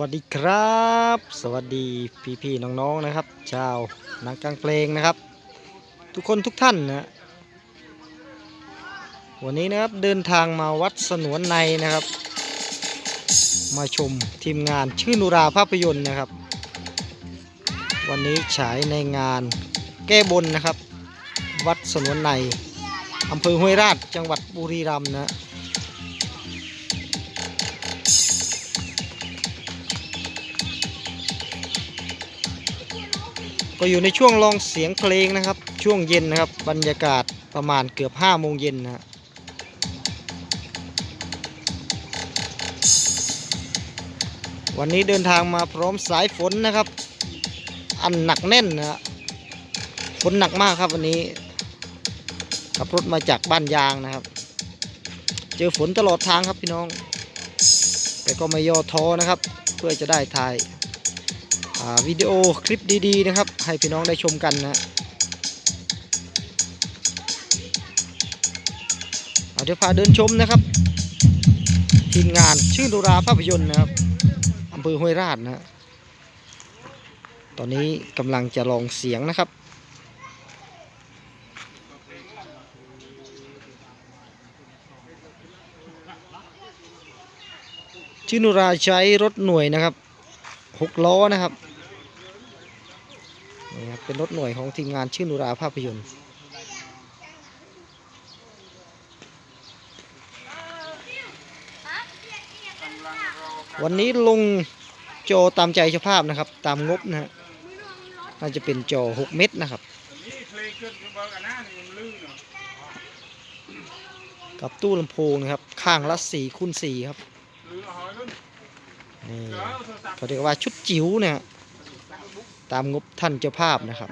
วัสดีครับ สวัสดีพี่ๆน้องๆนะครับ ชาวนักกลางเพลงนะครับ ทุกคนทุกท่านนะวันนี้นะครับเดินทางมาวัดสนวนในนะครับ มาชมทีมงานชื่อนุราภาพยนตร์นะครับ วันนี้ฉายในงานแก้บนนะครับ วัดสนวนในอำเภอห้วยราชจังหวัดบุรีรัมย์นะ ก็อยู่ในช่วงลองเสียงเพลงนะครับ ช่วงเย็นนะครับ บรรยากาศประมาณเกือบ5โมงเย็นนะวันนี้เดินทางมาพร้อมสายฝนนะครับ อันหนักแน่นนะฝนหนักมากครับวันนี้ขับรถมาจากบ้านยางนะครับ เจอฝนตลอดทางครับพี่น้อง แต่ก็ไม่ย่อท้อนะครับ เพื่อจะได้ถ่าย วิดีโอคลิปดีๆนะครับ ให้พี่น้องได้ชมกันนะเอาเดี๋ยวพาเดินชมนะครับ ทีมงานชื่อดุราภาพยนตร์นะครับอำเภอห้วยราชนะตอนนี้กำลังจะลองเสียงนะครับชื่อนุราใช้รถหน่วยนะครับหกล้อนะครับ เป็นรถหน่วยของทีมงานชื่อนุราภาพยนตร์วันนี้ลงโจตามใจเจ้าภาพนะครับ ตามงบนะฮะน่าจะเป็นโจอ6เมตรนะครับ กับตู้ลำโพงนะครับ ข้างละ4คูณ4ครับนี่เขาเรียกว่าชุดจิ๋วเนี่ย ตามงบท่านเจ้าภาพนะครับ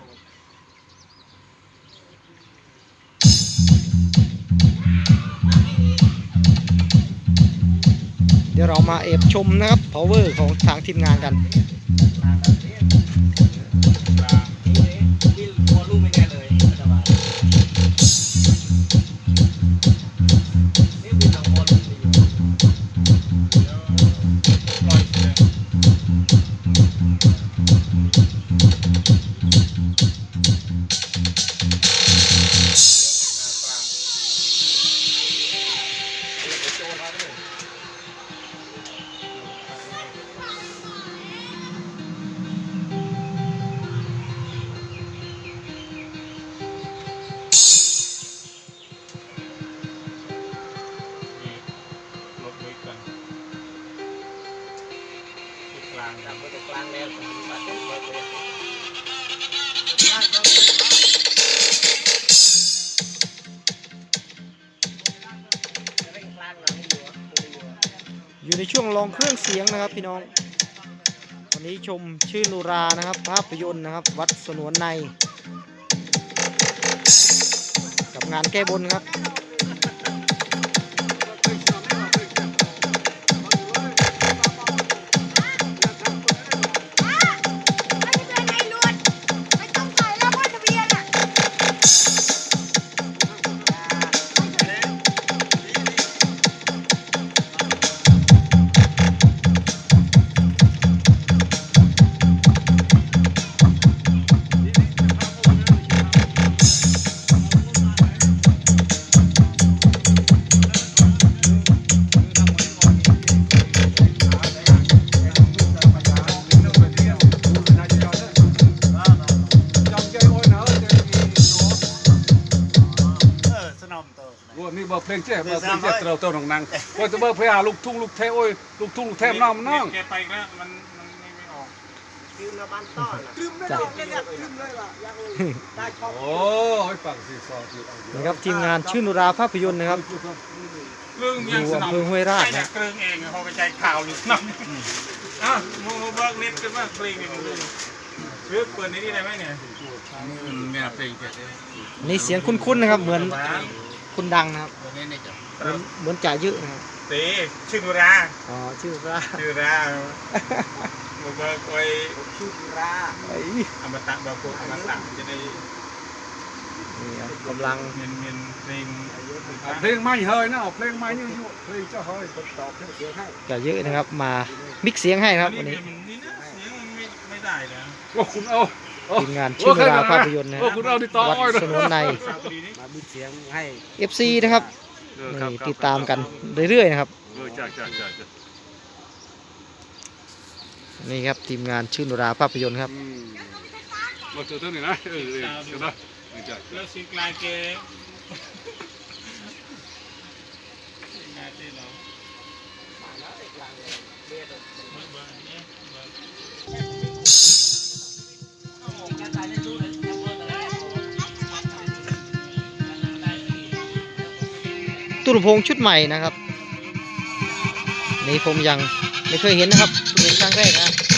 เดี๋ยวเรามาเอบชมนะครับ power ของทางทีมงานกันป อยู่ในช่วงลองเครื่องเสียงนะครับพี่น้อง วันนี้ชมชื่อนูรานะครับ ภาพยนตร์นะครับ วัดสนวนใน กับงานแก้บนครับ รวมนี่เบอร์เพลงเจ๊เบอร์เพลงเจ๊เต้าเต้าหนองนางว่าจะเบอร์เพลงหาลูกทุ่งลูกเทโอ้ยลูกทุ่งลูกเทมน้องมันน้องแกไปอีกแล้วมันมันไม่ไม่ออกจ้ะโอ้ยปังสีซอสอยู่เอาอยู่นะครับทีมงานชื่อนุราภาพยนตร์นะครับเครื่องยังสนออยู่อำเภอห้วยราชนะใช่เครื่องเองพอไปใจข่าวอยู่นั่นอ้าวโมโมเบิร์กนิดขึ้นมาเพลงหนึ่งลื่นเพื่อเปิดในนี้ได้ไหมเนี่ยแม่เพลงเจ๊นี่เสียงคุ้นๆนะครับเหมือน คุณดังนะครับเหมือนเหมือนจ่าเยอะนะครับเต้ชื่อนุราอ๋อชื่อนุราชื่อราโมเบิร์กไว้ไอ้อมตะบาโกอมตะจะได้นี่ครับกำลังเมียนเมียนเพลงเอาเพลงใหม่เฮ้ยนะเอาเพลงใหม่นี่อยู่เพลงเจ้าเฮ้ยตอบเพลงเสียงให้ก็เยอะนะครับ มามิกเสียงให้นะครับอัวันนนี้นี้มันนี่นะเสียงมันไม่ไม่ได้นะว่าคุณเอาเอา ทีมงานชื่อดาภาพยนตร์นะคโอ้รับคุณเอาดิต่อวัดอ้อยนะสนวนในซาบุรีนี่มามีเสียงให้ FC นะครับเออครับนี่ครับติดตามกันเรื่อยๆนะครับ เออจ้าจ้าจ้าจ้านี่ครับทีมงานชื่อราภาพยนตร์ครับ อืมเราเจอตัวนี้นะเออเออเจอได้เออจ้าแล้วสิงกลายเก ตุ้ลำโพงชุดใหม่นะครับ นี่ผมยังไม่เคยเห็นนะครับเพิ่งเห็นครั้งแรกนะ